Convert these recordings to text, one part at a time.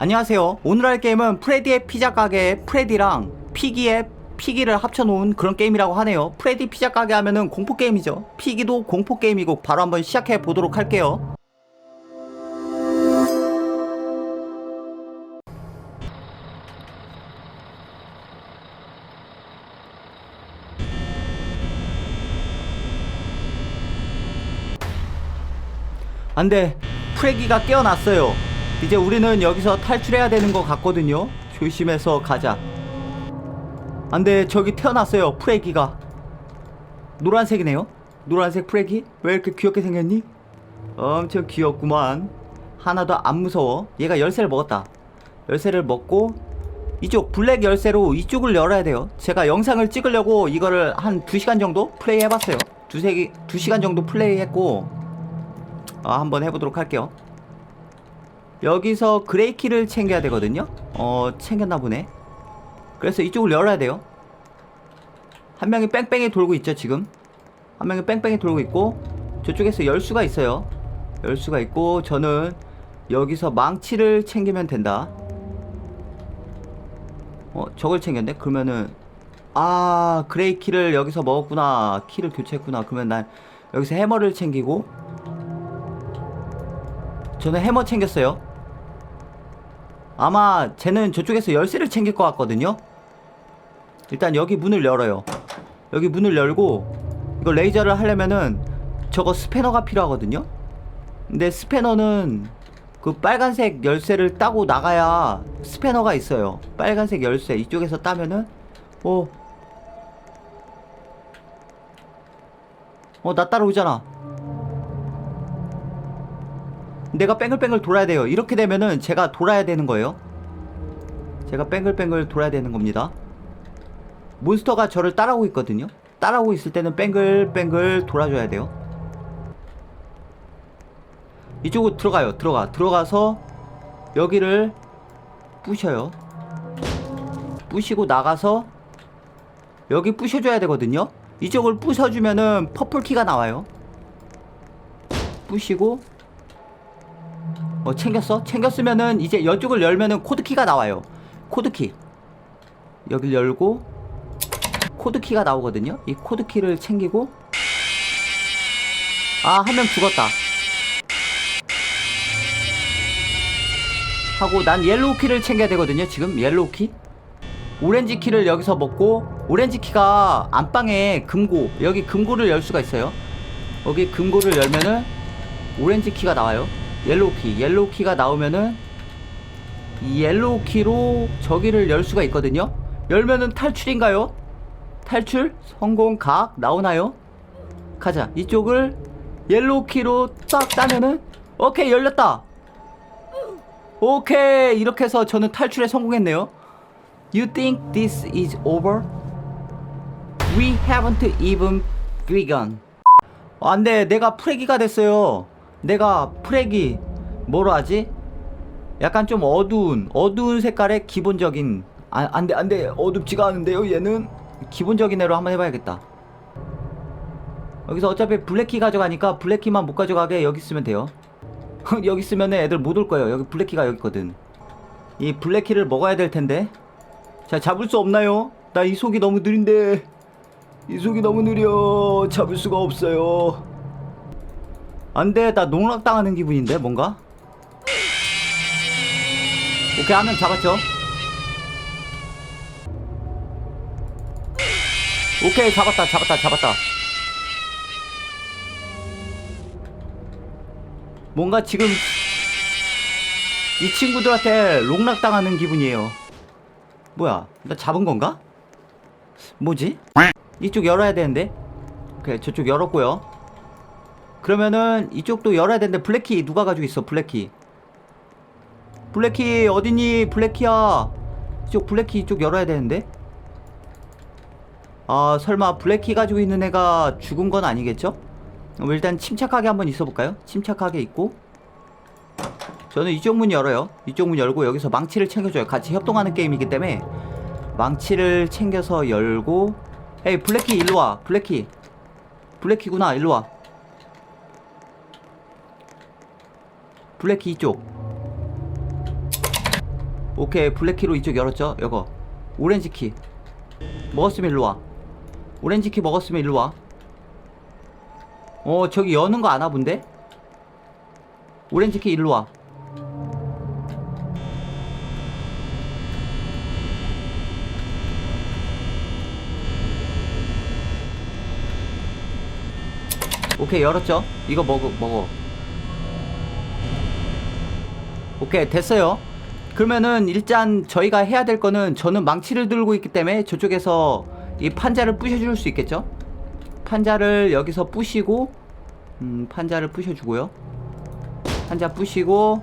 안녕하세요. 오늘 할 게임은 프레디의 피자 가게 프레디랑 피기의 피기를 합쳐놓은 그런 게임이라고 하네요. 프레디 피자 가게 하면은 공포 게임이죠. 피기도 공포 게임이고 바로 한번 시작해 보도록 할게요. 안돼 프레기가 깨어났어요 이제 우리는 여기서 탈출해야 되는 것 같거든요. 조심해서 가자. 안돼 저기 태어났어요 프레기가. 노란색이네요. 노란색 프레기? 왜 이렇게 귀엽게 생겼니? 엄청 귀엽구만. 하나도 안 무서워. 얘가 열쇠를 먹었다. 열쇠를 먹고 이쪽 블랙 열쇠로 이쪽을 열어야 돼요. 제가 영상을 찍으려고 이거를 한 2시간 정도 플레이 해봤어요. 두세 개, 2시간 정도 플레이 했고 아, 한번 해보도록 할게요. 여기서 그레이 키를 챙겨야 되거든요. 어, 챙겼나 보네. 그래서 이쪽을 열어야 돼요. 한 명이 뺑뺑이 돌고 있죠, 지금. 한 명이 뺑뺑이 돌고 있고, 저쪽에서 열 수가 있어요. 열 수가 있고, 저는 여기서 망치를 챙기면 된다. 어, 저걸 챙겼네? 그러면은, 아, 그레이 키를 여기서 먹었구나. 키를 교체했구나. 그러면 난 여기서 해머를 챙기고, 저는 해머 챙겼어요. 아마 쟤는 저쪽에서 열쇠를 챙길 것 같거든요. 일단 여기 문을 열어요. 여기 문을 열고 이거 레이저를 하려면은 저거 스패너가 필요하거든요. 근데 스패너는 그 빨간색 열쇠를 따고 나가야 스패너가 있어요. 빨간색 열쇠 이쪽에서 따면은 어. 어, 나 따라오잖아. 내가 뺑글뺑글 돌아야 돼요. 이렇게 되면은 제가 돌아야 되는 거예요. 제가 뺑글뺑글 돌아야 되는 겁니다. 몬스터가 저를 따라오고 있거든요. 따라오고 있을 때는 뺑글뺑글 돌아줘야 돼요. 이쪽으로 들어가요. 들어가. 들어가서 여기를 부셔요. 부시고 나가서 여기 부셔줘야 되거든요. 이쪽을 부셔주면은 퍼플 키가 나와요. 부시고 어 챙겼어? 챙겼으면은 이제 이쪽을 열면은 코드키가 나와요. 코드키. 여길 열고 코드키가 나오거든요. 이 코드키를 챙기고 아 한 명 죽었다. 하고 난 옐로우 키를 챙겨야 되거든요 지금. 옐로우 키. 오렌지 키를 여기서 먹고 오렌지 키가 안방에 금고 여기 금고를 열 수가 있어요. 여기 금고를 열면은 오렌지 키가 나와요 옐로우 키. 옐로우 키가 나오면은 이 옐로우 키로 저기를 열 수가 있거든요. 열면은 탈출인가요? 탈출? 성공 각 나오나요? 가자. 이쪽을 옐로우 키로 딱 따면은 오케이 열렸다. 오케이. 이렇게 해서 저는 탈출에 성공했네요. You think this is over? We haven't even begun. 안돼. 내가 프레기가 됐어요 내가 프레기 뭐로 하지? 약간 좀 어두운 어두운 색깔의 기본적인 아, 안돼 안돼. 어둡지가 않은데요 얘는? 기본적인 애로 한번 해봐야겠다. 여기서 어차피 블랙키 가져가니까 블랙키만 못 가져가게 여기 쓰면 돼요. 여기 쓰면 애들 못 올 거예요. 여기 블랙키가 여기 있거든. 이 블랙키를 먹어야 될 텐데. 자 잡을 수 없나요? 나 이 속이 너무 느린데. 이 속이 너무 느려. 잡을 수가 없어요 안돼. 나 농락당하는 기분인데 뭔가? 오케이 한 명 잡았죠? 오케이 잡았다 잡았다 잡았다. 뭔가 지금 이 친구들한테 롱락당하는 기분이에요. 뭐야 나 잡은 건가? 뭐지? 이쪽 열어야 되는데? 오케이 저쪽 열었고요 그러면은 이쪽도 열어야 되는데 블랙키 누가 가지고 있어 블랙키? 블랙키 어디니? 블랙키야. 이쪽 블랙키 이쪽 열어야 되는데? 아 설마 블랙키 가지고 있는 애가 죽은 건 아니겠죠? 일단 침착하게 한번 있어 볼까요? 침착하게 있고. 저는 이쪽 문 열어요. 이쪽 문 열고 여기서 망치를 챙겨줘요. 같이 협동하는 게임이기 때문에. 망치를 챙겨서 열고. 에이 블랙키 일로와. 블랙키. 블랙키구나. 일로와 블랙키 이쪽. 오케이 블랙키로 이쪽 열었죠? 이거. 오렌지 키. 먹었으면 일로 와. 오렌지 키 먹었으면 일로 와 어 저기 여는 거 아나 본데? 오렌지 키 일로 와. 오케이 열었죠? 이거 먹어 먹어 오케이 됐어요. 그러면은 일단 저희가 해야 될 거는 저는 망치를 들고 있기 때문에 저쪽에서 이 판자를 부셔줄 수 있겠죠? 판자를 여기서 부시고 음 판자를 부셔주고요. 판자 부시고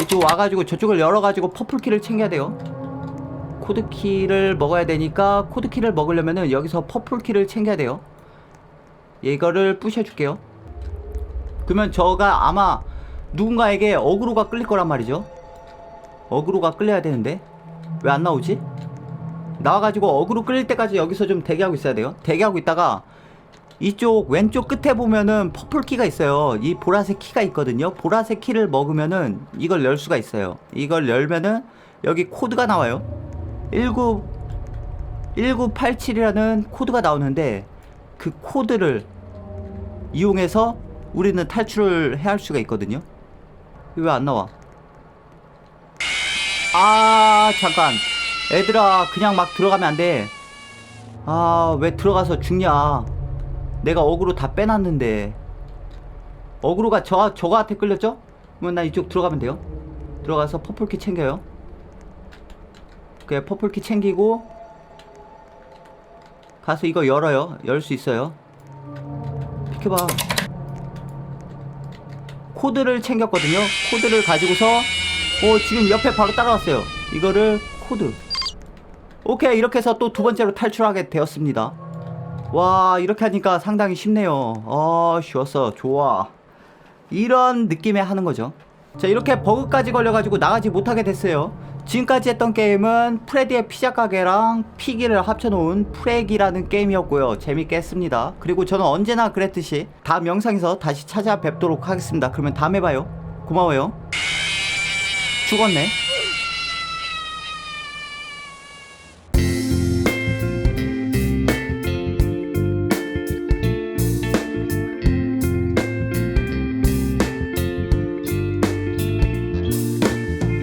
이쪽 와가지고 저쪽을 열어가지고 퍼플키를 챙겨야 돼요. 코드키를 먹어야 되니까 코드키를 먹으려면은 여기서 퍼플키를 챙겨야 돼요. 이거를 부셔줄게요. 그러면 저가 아마 누군가에게 어그로가 끌릴 거란 말이죠. 어그로가 끌려야 되는데. 왜 안 나오지? 나와가지고 어그로 끌릴 때까지 여기서 좀 대기하고 있어야 돼요. 대기하고 있다가 이쪽 왼쪽 끝에 보면은 퍼플 키가 있어요. 이 보라색 키가 있거든요. 보라색 키를 먹으면은 이걸 열 수가 있어요. 이걸 열면은 여기 코드가 나와요. 19 1987이라는 코드가 나오는데 그 코드를 이용해서 우리는 탈출을 해야 할 수가 있거든요. 왜 안 나와? 아, 잠깐. 애들아, 그냥 막 들어가면 안 돼. 아, 왜 들어가서 죽냐? 내가 어그로 다 빼놨는데. 어그로가 저, 저거한테 끌렸죠? 그러면 나 이쪽 들어가면 돼요. 들어가서 퍼플키 챙겨요. 그래, 퍼플키 챙기고, 가서 이거 열어요. 열 수 있어요. 비켜봐. 코드를 챙겼거든요. 코드를 가지고서 어 지금 옆에 바로 따라왔어요. 이거를 코드. 오케이 이렇게 해서 또 두 번째로 탈출하게 되었습니다. 와 이렇게 하니까 상당히 쉽네요. 아 쉬웠어 좋아. 이런 느낌에 하는 거죠. 자 이렇게 버그까지 걸려가지고 나가지 못하게 됐어요. 지금까지 했던 게임은 프레디의 피자 가게랑 피기를 합쳐놓은 프레기라는 게임이었고요. 재밌게 했습니다. 그리고 저는 언제나 그랬듯이 다음 영상에서 다시 찾아뵙도록 하겠습니다. 그러면 다음에 봐요. 고마워요. 죽었네.